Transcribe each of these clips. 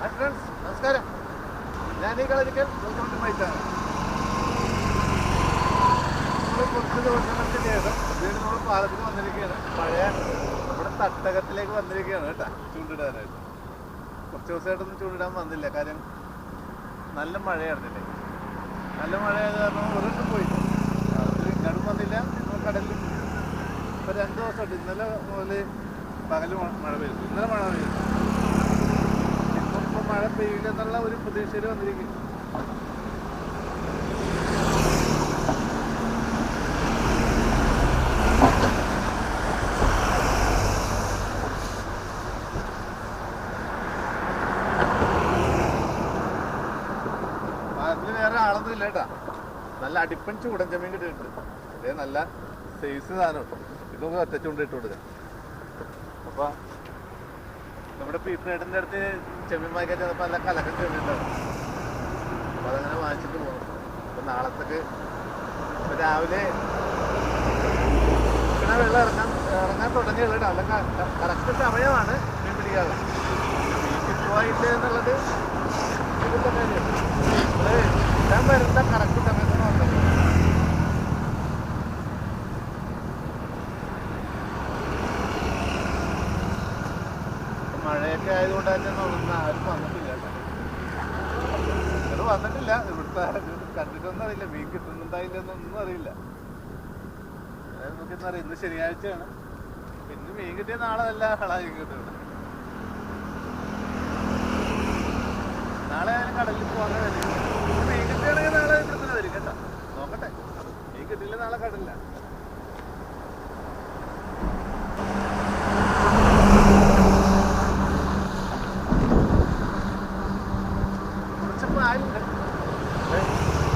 Hi friends നമസ്കാരം ഞാൻ ഈ കളരിക്കൽ മൈറ്റാണ് നമ്മൾ കുറച്ച് ദിവസങ്ങൾക്ക് ശേഷം വീണ്ടും നമ്മൾ പാലത്തിൽ വന്നിരിക്കുകയാണ്. പഴയ നമ്മുടെ തട്ടകത്തിലേക്ക് വന്നിരിക്കുകയാണ് കേട്ടോ. ചൂണ്ടിടാനായിട്ട്. കുറച്ച് ദിവസമായിട്ടൊന്നും ചൂണ്ടിടാൻ വന്നില്ല. കാര്യം നല്ല മഴയായിരുന്നില്ലേ? നല്ല മഴയായത് കാരണം ഒരിടത്തും പോയി. ഇങ്ങോട്ടും വന്നില്ല. നമ്മൾ കടലിൽ ഇപ്പോൾ രണ്ട് ദിവസമായിട്ട് ഇന്നലെ മുതൽ പകൽ മഴ പെയ്തു. ഇന്നലെ മഴ പെയ്തു. മഴ പെയ്യില്ലെന്നുള്ള ഒരു പ്രതീക്ഷയിൽ വന്നിരിക്കും അതിന് വേറെ ആളൊന്നും ഇല്ല കേട്ടാ. നല്ല അടിപ്പൻ ചൂടൻ കിട്ടിയിട്ടുണ്ട്. അതേ നല്ല സൈസ് സാധനം. ഇതൊക്കെ ഒറ്റ ചൂണ്ട ഇട്ട് കൊടുക്കാം. അപ്പൊ നമ്മുടെ പീപ്പറേട്ടന്റെ അടുത്ത് ചെമ്മീൻ വാങ്ങിക്കാൻ ചിലപ്പോൾ നല്ല കലക്കം ചെമ്മീൻ അപ്പോൾ അപ്പൊ അതങ്ങനെ വാങ്ങിച്ചിട്ട് പോകും അപ്പൊ നാളത്തേക്ക് രാവിലെ ഇങ്ങനെ വെള്ളം ഇറങ്ങാൻ ഇറങ്ങാൻ തുടങ്ങിയുള്ളൂ അല്ല കറക്റ്റ് സമയമാണ് മീൻ പിടിക്കാതെ മീൻ എന്നുള്ളത് ഇതിന്റെ കാര്യം നമ്മൾ ഞാൻ വരുന്ന കറക്റ്റ് സമയത്ത് വന്നത് മഴയൊക്കെ ആയതുകൊണ്ട് തന്നെ ഒന്നും ആരും വന്നിട്ടില്ല കേട്ടോ. ഇവിടെ വന്നിട്ടില്ല ഇവിടുത്തെ ഇത് കണ്ടിട്ടൊന്നും അറിയില്ല മീൻ കിട്ടുന്നുണ്ടായില്ലെന്നൊന്നും അറിയില്ല അറിയാം ഇന്ന് ശനിയാഴ്ചയാണ്. പിന്നെ മീൻ കിട്ടിയ നാളെ നല്ല ആളായി കിട്ടുന്നത് നാളെ ഞാൻ കടലിൽ പോകാൻ വരും. മീൻ കിട്ടുകയാണെങ്കിൽ നാളെ കിട്ടുന്നത് വരും കേട്ടോ. നോക്കട്ടെ. മീൻ കിട്ടില്ല നാളെ കടലില്ല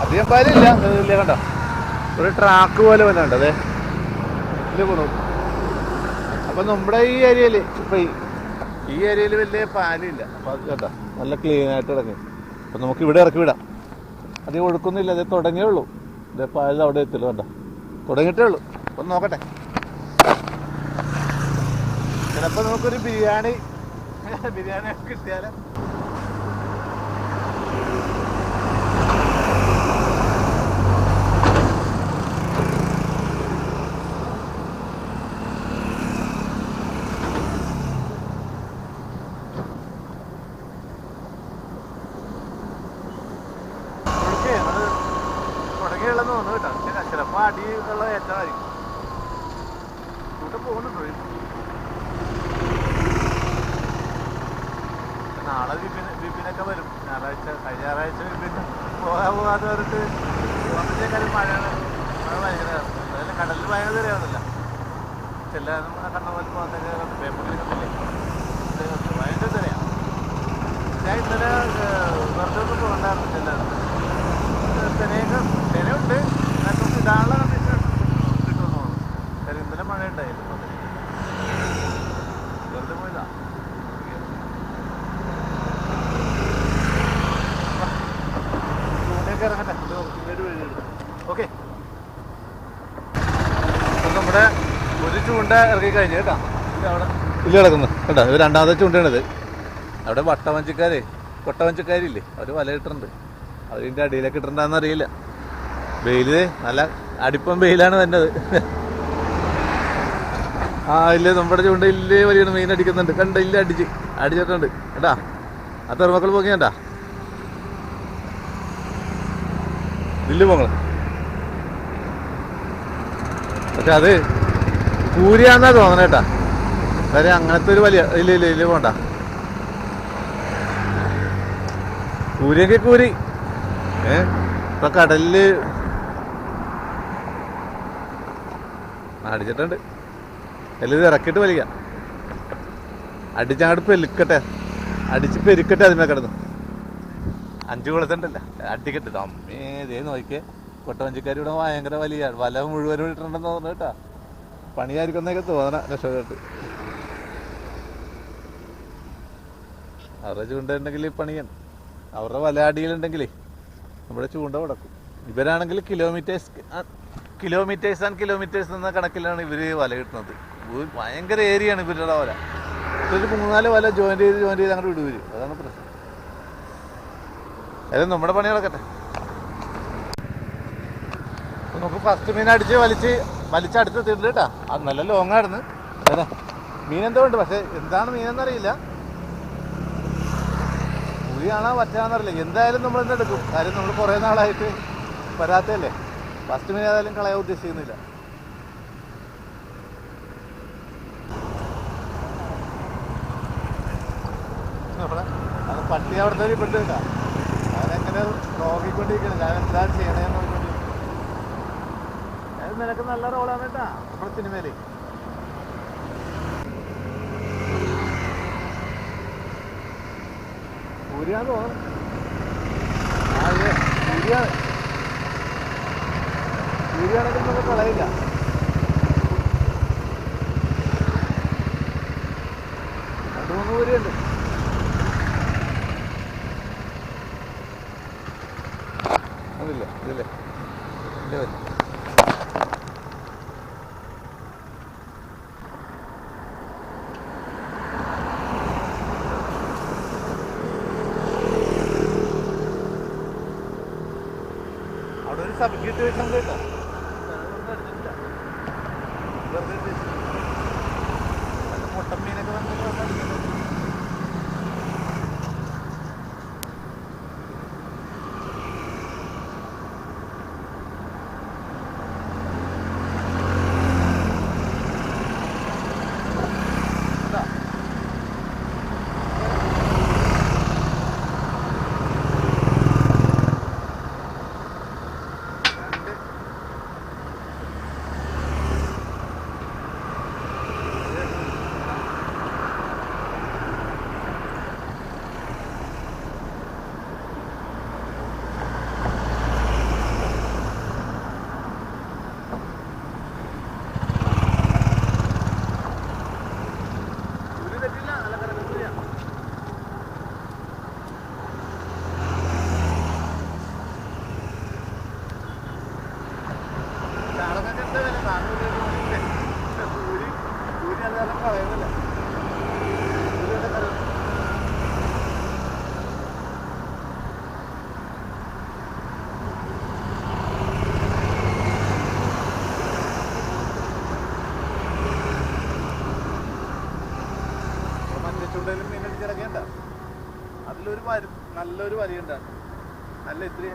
അധികം പാലില്ല. കണ്ടോ? ഒരു ട്രാക്ക് പോലെ വന്നുണ്ട് അതെ. പോണു അപ്പൊ നമ്മുടെ ഈ ഏരിയയിൽ ഇപ്പൊ ഈ- ഏരിയയിൽ വലിയ പാലില്ല. അപ്പൊ അത് കേട്ടോ നല്ല ക്ലീൻ ആയിട്ട് ഇറങ്ങി അപ്പൊ നമുക്ക് ഇവിടെ ഇറക്കി വിടാം. അത് ഒഴുക്കൊന്നുമില്ല അത് തുടങ്ങിയേ ഉള്ളൂ. ഇതേ പാലിൽ അവിടെ എത്തില്ല കണ്ടോ? തുടങ്ങിയിട്ടേ ഉള്ളൂ. ഒന്ന് നോക്കട്ടെ. ചിലപ്പോ നമുക്കൊരു ബിരിയാണി ബിരിയാണി ഒക്കെ കിട്ടിയാലോ ഓക്കേ, അത് തുടങ്ങിയുള്ളെന്ന് തോന്നുന്നു കേട്ടോ പക്ഷെ ചിലപ്പോ അടി ഉള്ള ഏറ്റമായിരിക്കും കൂട്ടം പോകുന്നുണ്ടോ? നാളെ വിപിൻ വിപിനൊക്കെ വരും ഞായറാഴ്ച കഴിഞ്ഞ ഞായറാഴ്ച വിപിൻ പോകാൻ പോകാതെ വന്നിട്ട് വന്നിട്ടേ കാര്യം മഴ ഭയങ്കര അതായത് കടലിൽ ഭയങ്കര തിരയാവുന്നില്ല ചെല്ലാനും കണ്ണ പോലെ പോകുന്നതൊക്കെ പേപ്പറിൽ കണ്ടില്ലേ ഭയങ്കര തിരയാണ് ഞാൻ ഇന്നലെ വെറുതെ ഒന്നും പോകണ്ടായിരുന്നു ചെല്ലാനും തിനയൊക്കെ തിനയുണ്ട് എന്നാലും കണ്ടിട്ട് കിട്ടുന്നു ഇന്നലെ മഴ ഉണ്ടായിരുന്നു വെറുതെ പോയില്ല ചൂണ്ടയൊക്കെ ഇറങ്ങട്ടെ. പിന്നീട് വീഴും ഓക്കെ. നമ്മുടെ ഒരു ചൂണ്ട ഇറങ്ങി കഴിഞ്ഞു കേട്ടോ. അവിടെ. ഇല്ല കിടക്കുന്നു. കേട്ടോ ഇത് രണ്ടാമത്തെ ചൂണ്ടയാണിത്. അവിടെ വട്ടവഞ്ചിക്കാരെ കൊട്ടവഞ്ചിക്കാരില്ലേ? അവർ വല ഇട്ടിട്ടുണ്ട്. അതിന്റെ അടിയിലൊക്കെ ഇട്ടിട്ടുണ്ടാന്ന് അറിയില്ല. വെയിൽ നല്ല അടിപ്പം വെയിലാണ് വന്നത്. ആ ഇല്ല നമ്മുടെ ചൂണ്ട ഇല്ലേ വലിയ മീൻ അടിക്കുന്നുണ്ട്. കണ്ട ഇല്ല അടിച്ച്. അടിച്ചിട്ടുണ്ട് കേട്ടാ ആ തെറുമക്കൾ പോക്കിയാണ്ടാ ഇല്ല പോങ്ങൾ? പക്ഷെ അത് കൂരിയാന്നാ തോന്നണേട്ടാ കാര്യം അങ്ങനത്തെ ഒരു വലിയ ഇല്ല ഇല്ല ഇല്ല പോണ്ട. കൂരിയൊക്കെ കൂരി. ഏ? ഇപ്പൊ കടലിൽ അടിച്ചിട്ടുണ്ട്. എല്ലാം ഇറക്കിട്ട് വലിക്കാം അടിച്ചങ്ങോട്ട് പെരുക്കട്ടെ. അടിച്ച് പെരുക്കട്ടെ അതിന്മേ കിടന്നു. അഞ്ചു കുളത്തുണ്ടല്ല. അടിക്കട്ടെ. അമ്മേ ദേ നോക്കിയേ. കൊട്ടവഞ്ചിക്കാർ ഇവിടെ ഭയങ്കര വലിയ വല മുഴുവനും ഇട്ടിട്ടുണ്ടെന്ന് തോന്നുന്നു കേട്ടാ. പണിയായിരിക്കും എന്നൊക്കെ തോന്നണ രക്ഷപ്പെട്ട്. അവരുടെ ചൂണ്ട ഉണ്ടെങ്കിൽ പണിയാണ് അവരുടെ വല അടിയിലുണ്ടെങ്കിലേ നമ്മുടെ ചൂണ്ട കിടക്കും ഇവരാണെങ്കിൽ കിലോമീറ്റേഴ്സ് കിലോമീറ്റേഴ്സ് ആൻഡ് കിലോമീറ്റേഴ്സ് എന്ന കണക്കിലാണ് ഇവർ വല കിട്ടുന്നത്. ഭയങ്കര ഏരിയയാണ് ഇവരുടെ വല. ഒരു മൂന്നാൽ വല ജോയിൻ ചെയ്ത് ജോയിൻ ചെയ്ത് അങ്ങോട്ട് വിടുവരും. അതാണ് പ്രശ്നം. അതായത് നമ്മുടെ പണി നടക്കട്ടെ. നമുക്ക് ഫസ്റ്റ് മീൻ അടിച്ച് വലിച്ച് വലിച്ച് അടുത്ത് തിണ്ട് കേട്ടാ. അത് നല്ല ലോങ് ആയിരുന്നു അതെ മീൻ എന്തോ ഉണ്ട്. പക്ഷെ എന്താണ് മീനെന്നറിയില്ല പുലിയാണോ പറ്റാന്നറിയില്ല എന്തായാലും നമ്മൾ എന്തെടുക്കും കാര്യം നമ്മൾ കുറേ നാളായിട്ട് വരാത്തല്ലേ ഫസ്റ്റ് മീൻ ഏതായാലും കളയാൻ ഉദ്ദേശിക്കുന്നില്ല. പട്ടി അവിടുത്തെ ഒരു പെട്ട് കേട്ടാ അവനെങ്ങനെ നോക്കിക്കൊണ്ടിരിക്കണം ഞാൻ എന്താ ചെയ്യണേന്ന് നോക്കിക്കൊണ്ടിരിക്കും നിനക്ക് നല്ല റോളാണ് കേട്ടാ നമ്മുടെ സിനിമയിൽ സൂര്യാന്ന് തോന്നുന്നു. ആ അതെ സൂര്യാണെങ്കിൽ നമുക്ക് കളയില്ല. രണ്ട് മൂന്ന് അതില്ല ഇതില്ലേ. അവിടെ ഒരു സബ്ജക്റ്റ് വെച്ചാൽ കേട്ടോ മുട്ടൻ മീനൊക്കെ വന്നിട്ട് ഒരു തെറ്റില്ല നല്ല കറക്കത്തില്ല ചാണകത്തിന്റെ എന്താ വില നാനൂറ് രൂപ കൂലി കൂലി അല്ലാതെ കളയുന്നില്ല കൂലിയുടെ കറ- മറ്റേ ചുണ്ടയിലും മീൻ അടിച്ചിറക്കിയണ്ട അതിലൊരു വരി നല്ലൊരു വലിയുണ്ട്. നല്ല ഇത്തിരി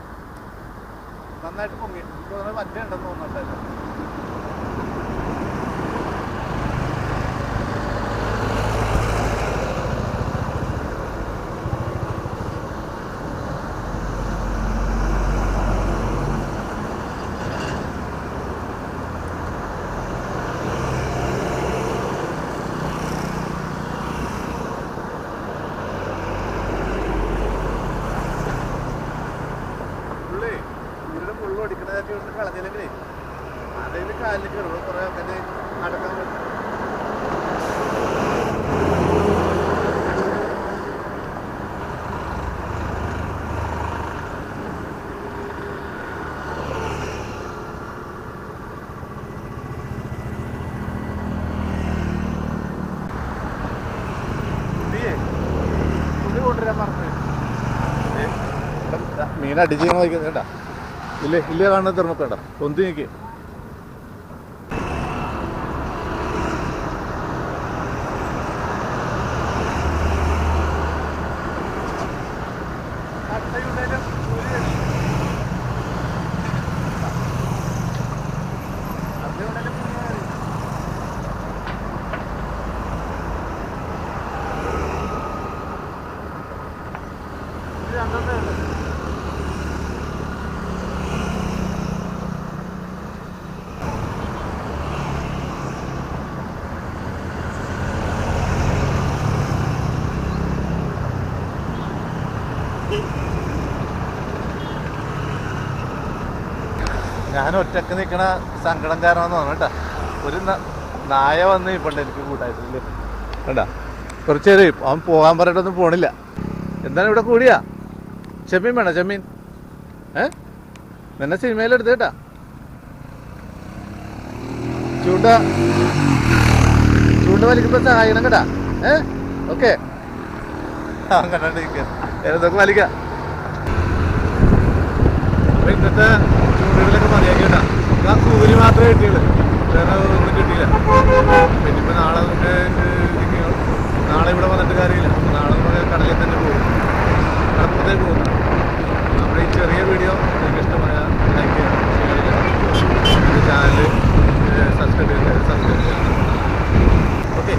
നന്നായിട്ട് പൊങ്ങി. ഇപ്പോൾ മറ്റേ ഉണ്ടെന്ന് തോന്നുന്നുണ്ടല്ലോ കയറുള്ളൂ കുറേ ഒക്കെ നടക്കാൻ പറ്റും മീൻ അടിച്ചു നോക്കുന്നത് കേട്ടാ ഇല്ലേ ഇല്ലേ കാണുന്ന കേട്ടോ പൊന്തി നിൽക്ക് രണ്ടെണ്ണേ ഉള്ളൂ ഞാൻ ഒറ്റയ്ക്ക് നിൽക്കണ സങ്കടം കാരണമെന്ന് തോന്നുന്നു കേട്ടാ. ഒരു നായ വന്ന് ഇപ്പണ്ട് എനിക്ക് കൂട്ടായിട്ടില്ല കേട്ടാ കുറച്ച് നേരം അവൻ പോകാൻ പറഞ്ഞിട്ടൊന്നും പോണില്ല. എന്താണ് ഇവിടെ കൂടിയാ? ചെമ്മീൻ വേണോ ചെമ്മീൻ? ഏ? നിന്നെ സിനിമയിലെടുത്ത് കേട്ടാ. ചൂണ്ട. ചൂണ്ട വലിക്കുമ്പോ സഹായിക്കണം കേട്ടാ. ഏ? ഓക്കെ. അങ്ങനെ ഇതൊക്കെ വലിക്കാം അപ്പോൾ ഇന്നത്തെ ചൂടുകളിലൊക്കെ മതിയാക്കി കേട്ടാ. ആ കൂലി മാത്രമേ കിട്ടിയുള്ളൂ. വേറെ ഒന്നും കിട്ടിയില്ല. പിന്നെ ഇപ്പം നാളെ നമുക്ക് നാളെ ഇവിടെ വന്നിട്ട് കാര്യമില്ല. നാളെ നമ്മുടെ കടലിൽ തന്നെ പോകും. കടപ്പുറത്തേക്ക് പോകും. നമ്മുടെ ഈ ചെറിയ വീഡിയോ നിങ്ങൾക്ക് ഇഷ്ടമായ ലൈക്ക് ചെയ്യുക ഷെയർ ചാനൽ സബ്സ്ക്രൈബ് ചെയ്യുക സബ്സ്ക്രൈബ് ചെയ്യാം ഓക്കെ.